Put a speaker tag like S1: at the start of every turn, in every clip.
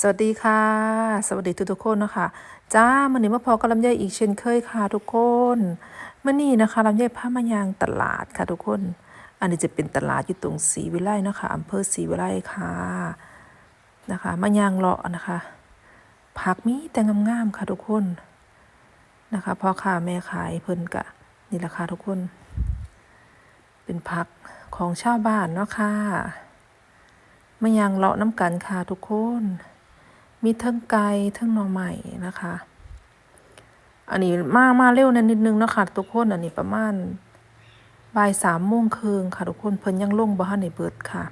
S1: สวัสดีค่ะ สวัสดีทุกทุกคนนะคะจ้ามันนี้มาพอกับลำไยอีกเช่นเคยค่ะทุกคนเมื่อนี้นะคะลำไยพามายางตลาดค่ะทุกคน อันนี้จะเป็นตลาดอยู่ตรงศรีวิไลนะคะอำเภอศรีวิไลค่ะนะคะมายางเลาะนะคะผักมีแต่งามๆค่ะทุกคนนะคะพ่อค้าแม่ขายเพิ่นกะนี่แหละค่ะทุกคน เป็นผักของชาวบ้านเนาะค่ะมายังเลาะน้ำกันค่ะทุกคน มีทั้งไก่ทั้งหน่อใหม่นะคะ อันนี้มามาเร็วนิดนึงนะคะทุกคนอันนี้ประมาณบ่ายสามโมงครึ่งค่ะทุกคนเพิ่นยังลงบ้านในเบิดค่ะ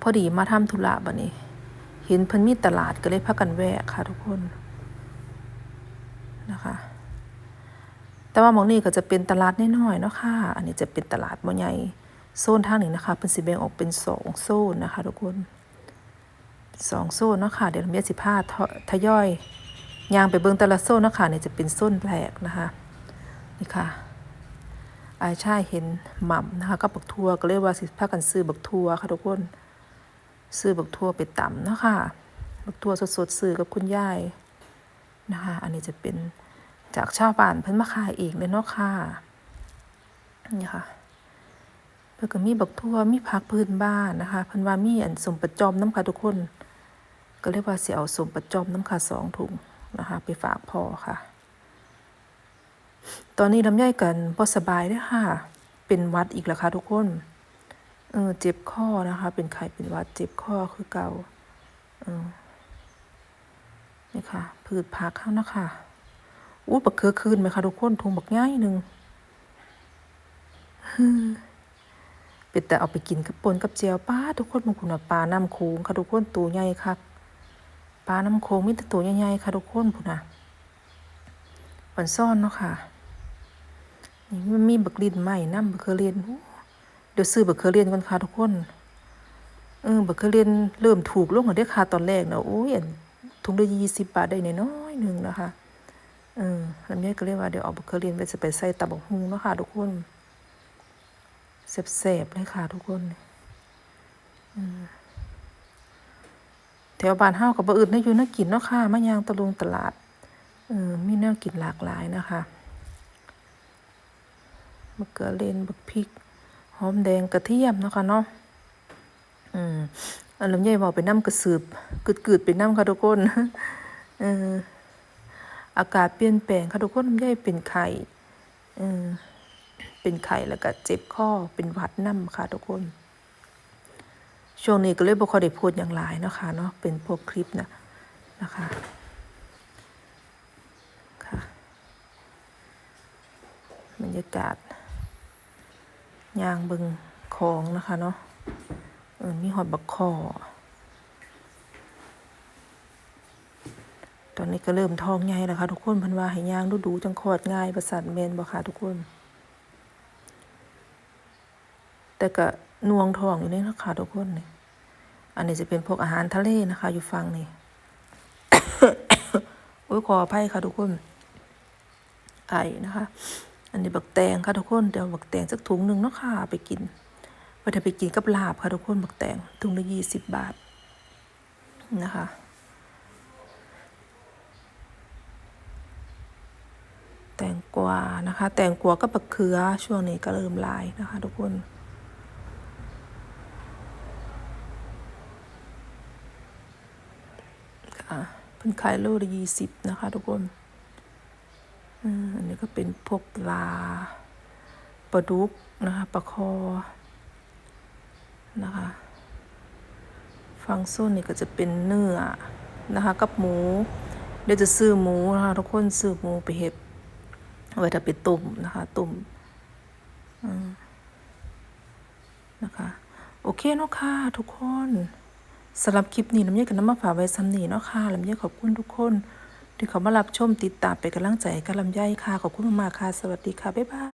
S1: พอดีมาทำธุระบัดนี้ เห็นเพิ่นมีตลาดก็เลยพากันแวะค่ะทุกคนนะคะ แต่ว่ามองนี้ก็จะเป็นตลาดน้อยๆเนาะค่ะ อันนี้จะเป็นตลาดบ่ใหญ่โซนทางหนึ่งนะคะเป็นสีแบ่งออกเป็นสองโซนนะคะ ทุกคน สองโซนเนาะคะเดี๋ยวเมียสิพาทยอยยางไปเบิ่งแต่ละโซนเนาะคะเนี่ยจะเป็นโซนแรกนะคะนี่ค่ะอาชาเห็นหม่ำนะคะก็บักทัวก็เรียกว่าสิพากันซื้อบักทัวค่ะทุกคนซื้อบักทัวไปตำเนาะค่ะบักทัวสดๆซื้อกับคุณยายนะคะอันนี้จะเป็นจากชาวบ้านเพิ่นมาขายเองเลยเนาะค่ะนี่ค่ะเพิ่นก็มีบักทัวมีผักพื้นบ้านนะคะเพิ่นว่ามีอันสมประจอมน้ำค่ะทุกคน ก็เลยกว่าเสิเอาสมประจอมน้ำค่ะสองถุงนะคะ ไปฝากพ่อค่ะ ตอนนี้ลำไยกันบ่สบายเด้อค่ะ เป็นวัดอีกแล้วค่ะทุกคนเออเจ็บคอนะคะ เป็นไข้เป็นวัดเจ็บคอคือเก่าเออนี่ค่ะพืชผักข้านะคะอู้บักเคือคืนไหมคะทุกคนถุงบักง่ายหนึ่งเป็นแต่เอาไปกินกับปนกับเจียวป้าทุกคนบางคนว่าปลาน้ำโขงค่ะทุกคนตัวใหญ่คัก ปลาน้ำโขงมีแต่ตัวใหญ่ๆค่ะทุกคนพุ่นน่ะปันซ่อนเนาะค่ะนี่มันมีบักลินใหม่น้ำบักเคอเรียนเดี๋ยวซื้อบักเคอเรียนก่อนค่ะทุกคนเออบักเคอเรียนเริ่มถูกลงกันได้อค่ะตอนแรกเนาะโอ้ยถุงละยี่สิบบาทได้น้อยหนึ่งนะคะเออล้วแม่ก็เรียกว่าเดี๋ยวเอาบักเคอเรียนไปจะไปใส่ตับบักฮุงเนาะค่ะทุกคนเสบๆเลยค่ะทุกคนแถวบ้านเฮากับบ่อื่นน่าอยู่น่ากินเนาะค่ะมะยางตะลุงตลาดเออมีแนวกินหลากหลายนะคะมะเขือเลนบักพริก หอมแดงกระเทียมนะคะเนาะอืมอันลำไยบอกไปน้ำกระสืบกึดๆไปน้ำค่ะทุกคนเอออากาศเปลี่ยนแปลงค่ะทุกคนลำไยเป็นไข่เออเป็นไข้แล้วก็เจ็บคอเป็นหวัดน้ำค่ะทุกคน ช่วงนี้ก็เลยบ่ค่อยได้พูดอย่างหลายเนาะคะเนาะเป็นพวกคลิปนะนะคะค่ะบรรยากาศยางบิงของนะคะเนาะเออมีหอดบักคอตอนนี้ก็เริ่มท้องใหญ่แล้วค่ะทุกคนพันว่าให้ย่างดูดูจังคอดง่ายประสาทเมนบ่ค่ะทุกคน แต่ก็นวงทองอยู่นี่นะคะทุกคนเนี่ย อันนี้จะเป็นพวกอาหารทะเลนะคะ อยู่ฟังนี่โอ้ยขออภัยค่ะทุกคนไอนะคะ อันนี้บักแตงค่ะทุกคนเดี๋ยวบักแตงสักถุงหนึ่งเนาะค่ะไปกินว่าจะไปกินกับลาบค่ะทุกคนบักแตงถุงละยี่สิบบาทนะคะแตงกวานะคะ แตงกวาก็บักเขือช่วงนี้ก็เริ่มลายนะคะ ทุกคน ค่ะเป็นขายโลละยี่สิบนะคะทุกคนอันนี้ก็เป็นพวกปลาปลาดุกนะคะปลาคอนะคะฟังส้นนี่ก็จะเป็นเนื้อนะคะกับหมู เดี๋ยวจะซื้อหมูนะคะทุกคนซื้อหมูไปเห็ดไว้ถ้าไปตุ่มนะคะตุ่มอืมนะคะ โอเคเนาะค่ะทุกคน สำหรับคลิปนี้ลำเยกับน้ำมาฝากไว้ซ้ำนี้เนาะค่ะลำเยขอบคุณทุกคน ที่เขามารับชมติดตามไปนกำลังใจกับลำไยค่ะ ขอบคุณมากๆค่ะ สวัสดีค่ะ บ๊ายบาย